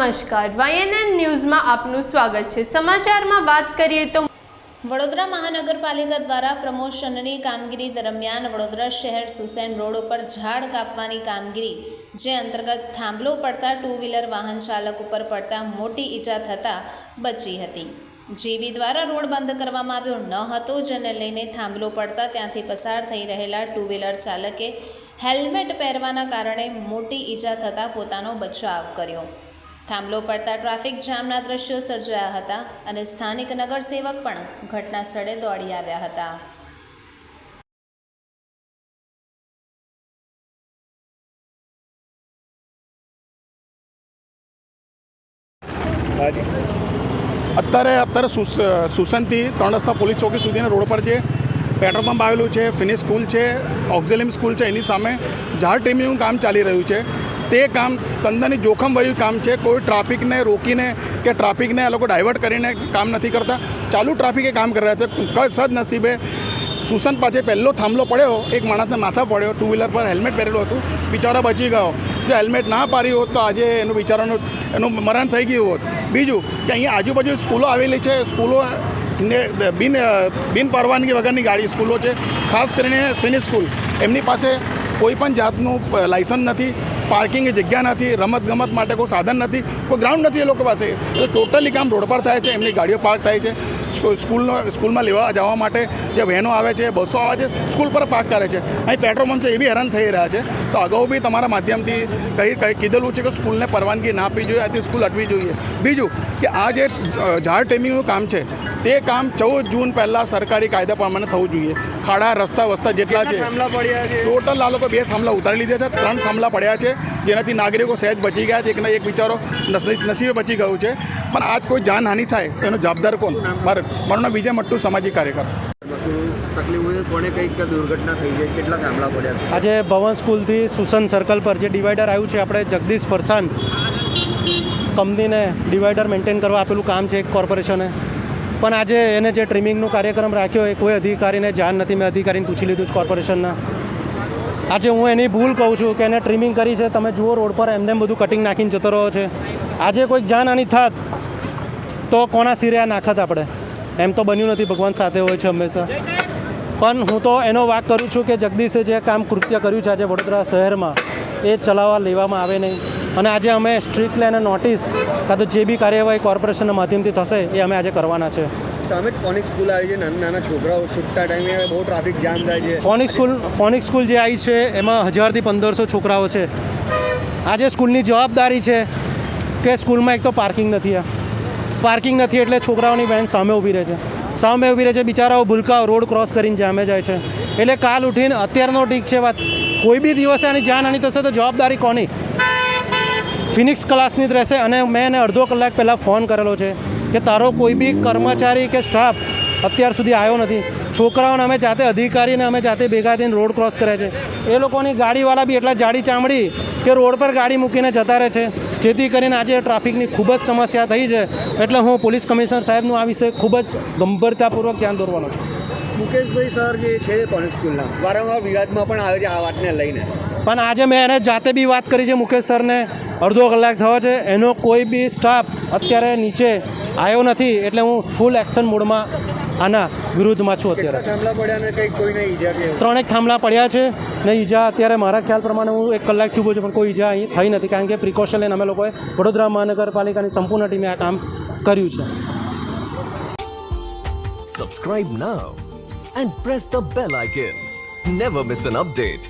નમસ્કાર. વાયએનએન ન્યૂઝમાં આપનું સ્વાગત છે. સમાચારમાં વાત કરીએ તો વડોદરા મહાનગરપાલિકા દ્વારા પ્રમોશનની કામગીરી દરમિયાન વડોદરા શહેર સુસેન રોડ ઉપર ઝાડ કાપવાની કામગીરી, જે અંતર્ગત થાંભલો પડતા ટુ વ્હીલર વાહન ચાલક ઉપર પડતા મોટી ઈજા થતાં બચી હતી. જીબી દ્વારા રોડ બંધ કરવામાં આવ્યો ન હતો, જેને લઈને થાંભલો પડતા ત્યાંથી પસાર થઈ રહેલા ટુ વ્હીલર ચાલકે હેલ્મેટ પહેરવાના કારણે મોટી ઈજા થતાં પોતાનો બચાવ કર્યો. થાંભલો પડતા ટ્રાફિક જામના દ્રશ્યો સર્જાયા હતા અને સ્થાનિક નગરસેવક પણ ઘટના સ્થળે દોડી આવ્યા હતા. અત્યારે અત્યારે સુસ સુસનથી ત્રણ રસ્તા પોલીસ ચોકી સુધીના રોડ પર જે પેટ્રોલ પંપ આવેલું છે, ફિનિશ સ્કૂલ છે, ઓક્ઝેલિમ સ્કૂલ છે, એની સામે ઝાડ ટ્રીમિંગનું કામ ચાલી રહ્યું છે. તે કામ તંદનની જોખમભર્યું કામ છે. કોઈ ટ્રાફિકને રોકીને કે ટ્રાફિકને આ લોકો ડાયવર્ટ કરીને કામ નથી કરતા. ચાલુ ટ્રાફિકે કામ કરી રહ્યા છે. સદનસીબે સુસન પાસે પહેલો થાંભલો પડ્યો, એક માણસને માથા પડ્યો ટુ વ્હીલર પર હેલ્મેટ પહેરેલું હતું. બિચારો બચી ગયો. જો હેલ્મેટ ના પાડી હોત તો આજે એનું બિચારાનું, એનું મરણ થઈ ગયું હોત. બીજું કે અહીંયા આજુબાજુ સ્કૂલો આવેલી છે. સ્કૂલો ને, બિન બિન પરવાનગી વગરની ગાડી સ્કૂલો છે. ખાસ કરીને ફિનિશ સ્કૂલ. એમની પાસે કોઈ પણ જાતનું લાયસન્સ નથી. પાર્કિંગની જગ્યા નથી રમત ગમત માટે કોઈ સાધન નથી, કોઈ ગ્રાઉન્ડ નથી એ લોકો પાસે. તો ટોટલી કામ રોડ પર થાય છે, એમની ગાડીઓ પાર્ક થાય છે. સ્કૂલનો સ્કૂલમાં લેવા જવા માટે જે વહેનો આવે છે બસો આવે છે સ્કૂલ પર પાર્ક કરે છે. અહીં પેટ્રોલ પંપ છે એ બી હેરાન થઈ રહ્યા છે. તો અગાઉ બી તમારા માધ્યમથી કહી કહી કીધેલું છે કે સ્કૂલને પરવાનગી ના આપવી જોઈએ આથી સ્કૂલ હટવી જોઈએ. બીજું કે આ જે ઝાડ ટેમિંગનું કામ છે તે કામ ચૌદ જૂન પહેલાં સરકારી કાયદા પ્રમાણે થવું જોઈએ. ખાડા રસ્તા વસ્તા જેટલા છે? ટોટલ આ લોકો બે થાંભલા ઉતારી લીધા છે ત્રણ થાંભલા પડ્યા છે જેનાથી નાગરિકો સહેજ બચી ગયા છે. એકના એક બિચારો નસ- નસીબે બચી ગયું છે. પણ આજ કોઈ જાનહાનિ થાય તો એનો જવાબદાર કોણ? મારે મારું નામ વિજય મટ્ટુ સામાજિક કાર્યકર. શું તકલીફ હોય? કોને કંઈક દુર્ઘટના થઈ છે? કેટલા થાંભલા પડ્યા છે? આજે ભવન સ્કૂલથી સુસન સર્કલ પર જે ડિવાઈડર આવ્યું છે આપણે જગદીશ ફરસાન કંપનીને ડિવાઈડર મેન્ટેન કરવા આપેલું કામ છે એક કોર્પોરેશને. પણ આજે એને જે ટ્રીમિંગનો કાર્યક્રમ રાખ્યો એ કોઈ અધિકારીને જાણ નથી. મેં અધિકારીને પૂછી લીધું છે કોર્પોરેશનના. આજે હું એની ભૂલ કહું છું કે એને ટ્રીમિંગ કરી છે. તમે જુઓ રોડ પર એમને એમ બધું કટિંગ નાખીને જતો રહ્યો છે. આજે કોઈક જાનહાની થાત તો કોના સિરે આ નાખત આપણે? એમ તો બન્યું નથી ભગવાન સાથે હોય છે હંમેશા. પણ હું તો એનો વાત કરું છું કે જગદીશે જે કામ કૃત્ય કર્યું છે આજે વડોદરા શહેરમાં એ ચલાવવા લેવામાં આવે નહીં. અને આજે અમે સ્ટ્રિક્ટલી એને નોટિસ કાં તો જે બી કાર્યવાહી કોર્પોરેશનના માધ્યમથી થશે એ અમે આજે કરવાના છે. સામે ફોનિક સ્કૂલ આવી છે નાના નાના છોકરાઓ છૂટતા ટાઈમે બહુ ટ્રાફિક જામ થાય છે. ફોનિક સ્કૂલ ફોનિક સ્કૂલ જે આવી છે એમાં હજારથી પંદરસો છોકરાઓ છે. આજે સ્કૂલની જવાબદારી છે કે સ્કૂલમાં એક તો પાર્કિંગ નથી આ. પાર્કિંગ નથી એટલે છોકરાઓની વેન સામે ઊભી રહે છે. સામે ઊભી રહે છે, બિચારાઓ ભૂલકાઓ રોડ ક્રોસ કરીને જામે જાય છે. એટલે કાલ ઉઠીને અત્યારનો ઠીક છે વાત. કોઈ બી દિવસે આની જાનહાની થશે તો જવાબદારી કોની? ફિનિક્સ ક્લાસની જ રહેશે અને મેં એને અડધો કલાક પહેલાં ફોન કરેલો છે કે તારો કોઈ બી કર્મચારી કે સ્ટાફ અત્યાર સુધી આવ્યો નથી. છોકરાઓને અમે જાતે અધિકારીને અમે જાતે ભેગા થઈને રોડ ક્રોસ કરે છે. એ લોકોની ગાડીવાળા બી એટલા જાડી ચામડી કે રોડ પર ગાડી મૂકીને જતા રહે છે. જેથી કરીને આજે ટ્રાફિકની ખૂબ જ સમસ્યા થઈ છે. એટલે હું પોલીસ કમિશનર સાહેબનું આ વિશે ખૂબ જ ગંભીરતાપૂર્વક ધ્યાન દોરવાનો છું. મુકેશભાઈ સર જે છે સ્કૂલના વારંવાર વિવાદમાં પણ આવે છે આ વાતને લઈને. પણ આજે મેં એને જાતે બી વાત કરી છે મુકેશ સરને. અડધો કલાક થયો છે. એનો કોઈ બી સ્ટાફ અત્યારે નીચે આવ્યો નથી. એટલે હું ફૂલ એક્શન મોડમાં આના વિરુદ્ધમાં છું અત્યારે. થાંભલા પડ્યા ને કંઈક કોઈને ઈજા કે ત્રણેક થાંભલા પડ્યા છે ને ઈજા અત્યારે મારા ખ્યાલ પ્રમાણે હું એક કલાકથી ઊભો છું પણ કોઈ ઈજા અહીં થઈ નથી કારણ કે પ્રિકોશન લઈને અમે લોકોએ વડોદરા મહાનગરપાલિકાની સંપૂર્ણ ટીમે આ કામ કર્યું છે. Subscribe now and press the bell icon never miss an update.